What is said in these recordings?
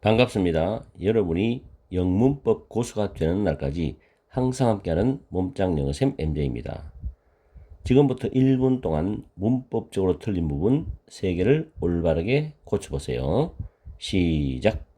반갑습니다. 여러분이 영문법 고수가 되는 날까지 항상 함께하는 몸짱 영어쌤 MJ입니다. 지금부터 1분 동안 문법적으로 틀린 부분 3개를 올바르게 고쳐보세요. 시작!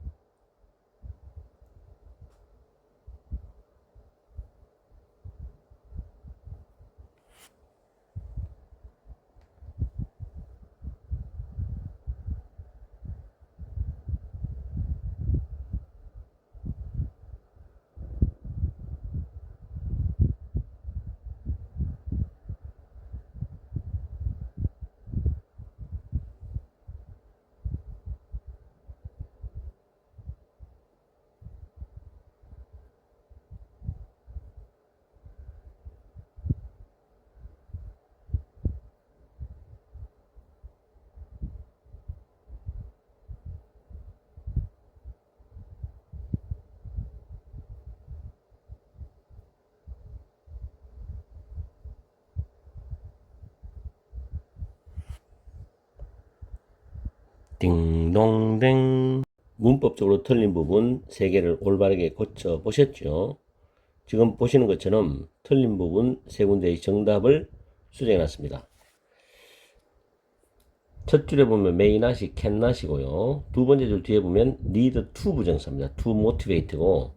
딩동댕 문법적으로 틀린 부분 3개를 올바르게 고쳐 보셨죠? 지금 보시는 것처럼 틀린 부분 세 군데의 정답을 수정해 놨습니다. 첫 줄에 보면 can not이고요. 두 번째 줄 뒤에 보면 need to 부정사입니다. to motivate고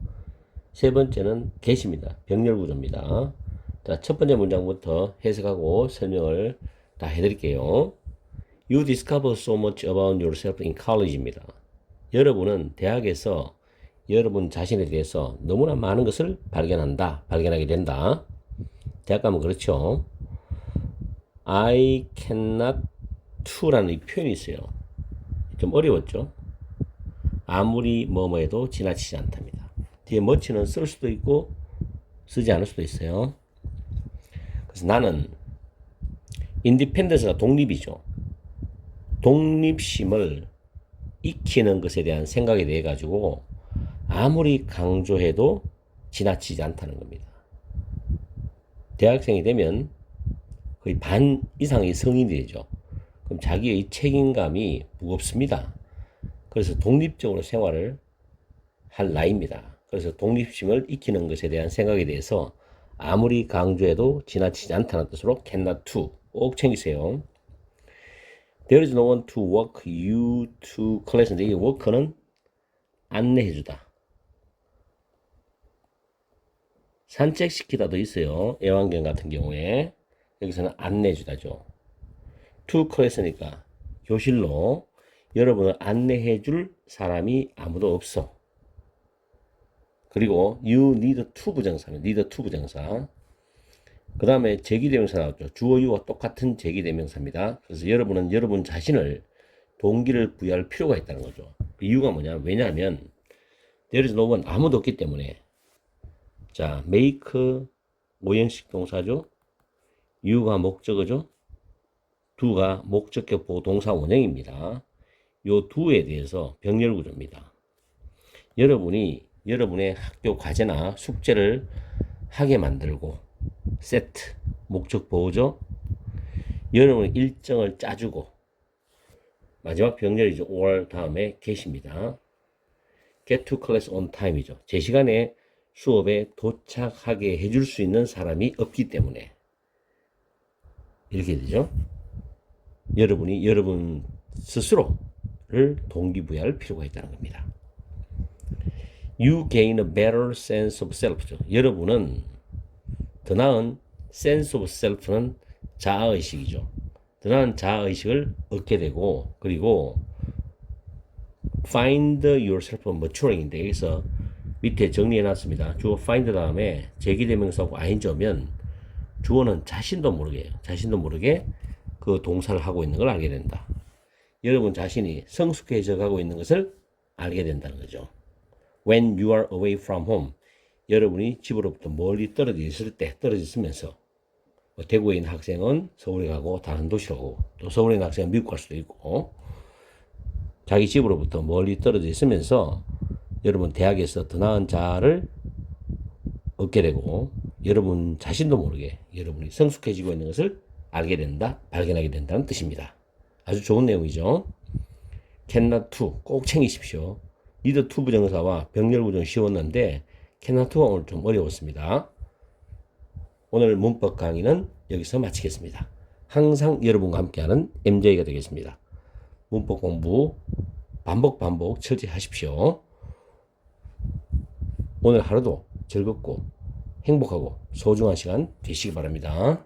세 번째는 get입니다. 병렬 구조입니다. 자, 첫 번째 문장부터 해석하고 설명을 다 해드릴게요. You discover so much about yourself in college입니다. 여러분은 대학에서 여러분 자신에 대해서 너무나 많은 것을 발견한다, 발견하게 된다. 대학 가면 그렇죠. I cannot to라는 이 표현이 있어요. 좀 어려웠죠. 아무리 뭐뭐 해도 지나치지 않답니다. 뒤에 much는 쓸 수도 있고 쓰지 않을 수도 있어요. 그래서 나는 인디펜던스가 독립이죠. 독립심을 익히는 것에 대한 생각에 대해 가지고 아무리 강조해도 지나치지 않다는 겁니다. 대학생이 되면 거의 반 이상의 성인이 되죠. 그럼 자기의 책임감이 무겁습니다. 그래서 독립적으로 생활을 할 나이입니다. 그래서 독립심을 익히는 것에 대한 생각에 대해서 아무리 강조해도 지나치지 않다는 뜻으로 cannot to 꼭 챙기세요. There is no one to walk you to class인데 이 walk는 안내해주다. 산책시키다도 있어요. 애완견 같은 경우에 여기서는 안내해주다죠. to class니까 교실로 여러분을 안내해줄 사람이 아무도 없어. 그리고 you need to 부정사는 need to 부정사. 그 다음에 제기대명사 나왔죠. 주어 유와 똑같은 제기대명사입니다. 그래서 여러분은 여러분 자신을 동기를 부여할 필요가 있다는 거죠. 그 이유가 뭐냐? 왜냐하면 there is no one 아무도 없기 때문에 자 make 오형식 동사죠. you가 목적어죠. do가 목적격 보고 동사 원형입니다. 요 do에 대해서 병렬 구조입니다. 여러분이 여러분의 학교 과제나 숙제를 하게 만들고 세트 목적 보호죠. 여러분 일정을 짜주고 마지막 병렬이죠. or 다음에 get입니다. get to class on time이죠. 제 시간에 수업에 도착하게 해줄 수 있는 사람이 없기 때문에 이렇게 되죠. 여러분이 여러분 스스로를 동기부여할 필요가 있다는 겁니다. You gain a better sense of self죠. 여러분은 더 나은 sense of self는 자아의식이죠. 더 나은 자아의식을 얻게 되고 그리고 find yourself maturing인데 여기서 밑에 정리해 놨습니다. 주어 find 다음에 제기대명사하고 ing 오면 주어는 자신도 모르게 자신도 모르게 그 동사를 하고 있는 걸 알게 된다. 여러분 자신이 성숙해져 가고 있는 것을 알게 된다는 거죠. When you are away from home 여러분이 집으로부터 멀리 떨어져 있을 때 떨어져 있으면서 뭐 대구에 있는 학생은 서울에 가고 다른 도시로 가고 또 서울에 있는 학생은 미국 갈 수도 있고 자기 집으로부터 멀리 떨어져 있으면서 여러분 대학에서 더 나은 자아를 얻게 되고 여러분 자신도 모르게 여러분이 성숙해지고 있는 것을 알게 된다, 발견하게 된다는 뜻입니다. 아주 좋은 내용이죠. cannot to 꼭 챙기십시오. 리더 2 부정사와 병렬 구조는 쉬웠는데 캐나트가 오늘 좀 어려웠습니다. 오늘 문법 강의는 여기서 마치겠습니다. 항상 여러분과 함께하는 MJ가 되겠습니다. 문법 공부 반복 반복 철저히 하십시오. 오늘 하루도 즐겁고 행복하고 소중한 시간 되시기 바랍니다.